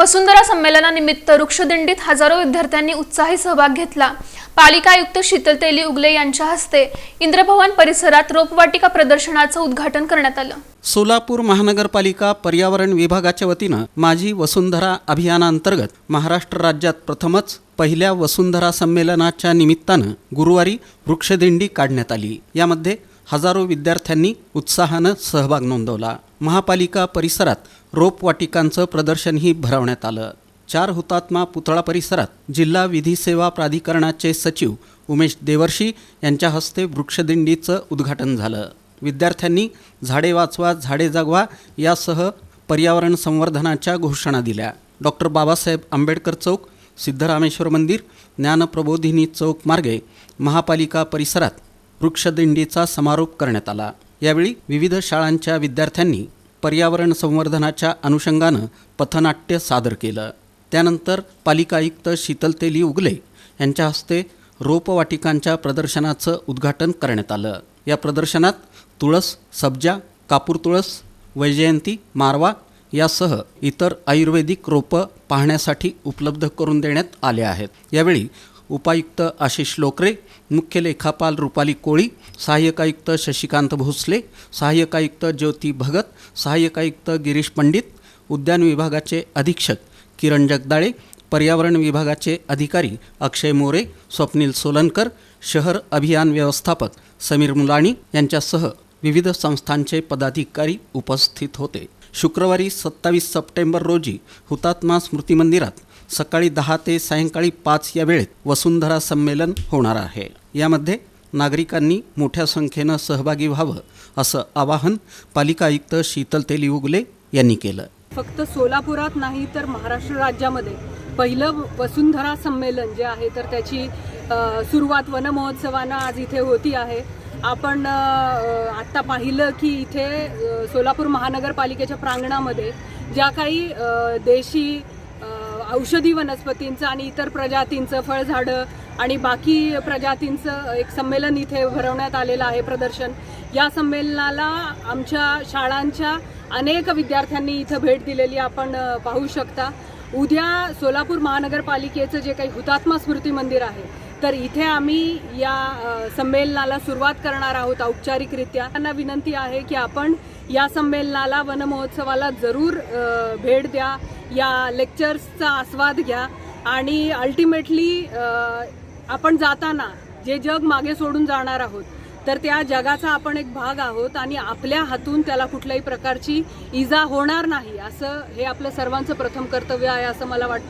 वसुंधरा संमेलनानिमित्त वृक्षदिंडीत हजारो विद्यार्थ्यांनी उत्साही सहभाग घेतला. पालिका आयुक्त शीतल तेली उगले यांच्या हस्ते इंद्रभवन परिसरात रोपवाटिका प्रदर्शनाचं उद्घाटन करण्यात आलं. सोलापूर महानगरपालिका पर्यावरण विभागाच्या वतीनं माझी वसुंधरा अभियानांतर्गत महाराष्ट्र राज्यात प्रथमच पहिल्या वसुंधरा संमेलनाच्या निमित्तानं गुरुवारी वृक्षदिंडी काढण्यात आली. यामध्ये हजारो विद्यार्थ्यांनी उत्साहानं सहभाग नोंदवला. महापालिका परिसरात रोपवाटिकांचं प्रदर्शनही भरवण्यात आलं. चार हुतात्मा पुतळा परिसरात जिल्हा विधी सेवा प्राधिकरणाचे सचिव उमेश देवर्षी यांच्या हस्ते वृक्षदिंडीचं उद्घाटन झालं. विद्यार्थ्यांनी झाडे वाचवा झाडे जगवा यासह पर्यावरण संवर्धनाच्या घोषणा दिल्या. डॉक्टर बाबासाहेब आंबेडकर चौक सिद्धरामेश्वर मंदिर ज्ञानप्रबोधिनी चौक मार्गे महापालिका परिसरात वृक्षदिंडीचा समारोप करण्यात आला. यावेळी विविध शाळांच्या विद्यार्थ्यांनी पर्यावरण संवर्धनाच्या अनुषंगानं पथनाट्य सादर केलं. त्यानंतर पालिका आयुक्त शीतल तेली उगले यांच्या हस्ते रोपवाटिकांच्या प्रदर्शनाचं उद्घाटन करण्यात आलं. या प्रदर्शनात तुळस सब्जा कापूर तुळस वैजयंती मारवा यासह इतर आयुर्वेदिक रोपं पाहण्यासाठी उपलब्ध करून देण्यात आले आहेत. यावेळी उपायुक्त आशिष लोकरे मुख्य लेखापाल रुपाली कोळी सहाय्यक आयुक्त शशिकांत भोसले सहाय्यक आयुक्त ज्योती भगत सहाय्यक आयुक्त गिरीश पंडित उद्यान विभागाचे अधीक्षक किरण जगदाळे पर्यावरण विभागाचे अधिकारी अक्षय मोरे स्वप्नील सोलनकर शहर अभियान व्यवस्थापक समीर मुलाणी यांच्यासह विविध संस्थांचे पदाधिकारी उपस्थित होते. शुक्रवारी सत्तावीस सप्टेंबर रोजी हुतात्मा स्मृती मंदिरात सकाळी दहा ते सायंकाळी पाच या वेळेत वसुंधरा संमेलन होणार आहे. यामध्ये नागरिकांनी मोठ्या संख्येनं सहभागी व्हावं असं आवाहन पालिका आयुक्त शीतल तेली उगले यांनी केलं. फक्त सोलापुरात नाही तर महाराष्ट्र राज्यामध्ये पहिलं वसुंधरा संमेलन जे आहे तर त्याची सुरुवात वन महोत्सवानं आज इथे होती आहे. आपण आत्ता पाहिलं की इथे सोलापूर महानगरपालिकेच्या प्रांगणामध्ये ज्या काही देशी औषधी वनस्पतींचं आणि इतर प्रजातींचं फळझाडं आणि बाकी प्रजातींचं एक संमेलन इथे भरवण्यात आलेलं आहे प्रदर्शन. या संमेलनाला आमच्या शाळांच्या अनेक विद्यार्थ्यांनी इथं भेट दिलेली आपण पाहू शकता. उद्या सोलापूर महानगरपालिकेचं जे काही हुतात्मा स्मृती मंदिर आहे तर इथे आम्ही या संमेलनाला सुरुवात करणार आहोत औपचारिकरित्या. त्यांना विनंती आहे की आपण या संमेलनाला वनमहोत्सवाला जरूर भेट द्या. या लेक्चर्सचा आस्वाद घ्या. आणि अल्टिमेटली आपण जाताना जे जग मागे सोडून जाणार आहोत तर त्या जगाचा आपण एक भाग आहोत आणि आपल्या हातून त्याला कुठल्याही प्रकारची इजा होणार नाही असं हे आपलं सर्वांचं प्रथम कर्तव्य आहे असं मला वाटतं.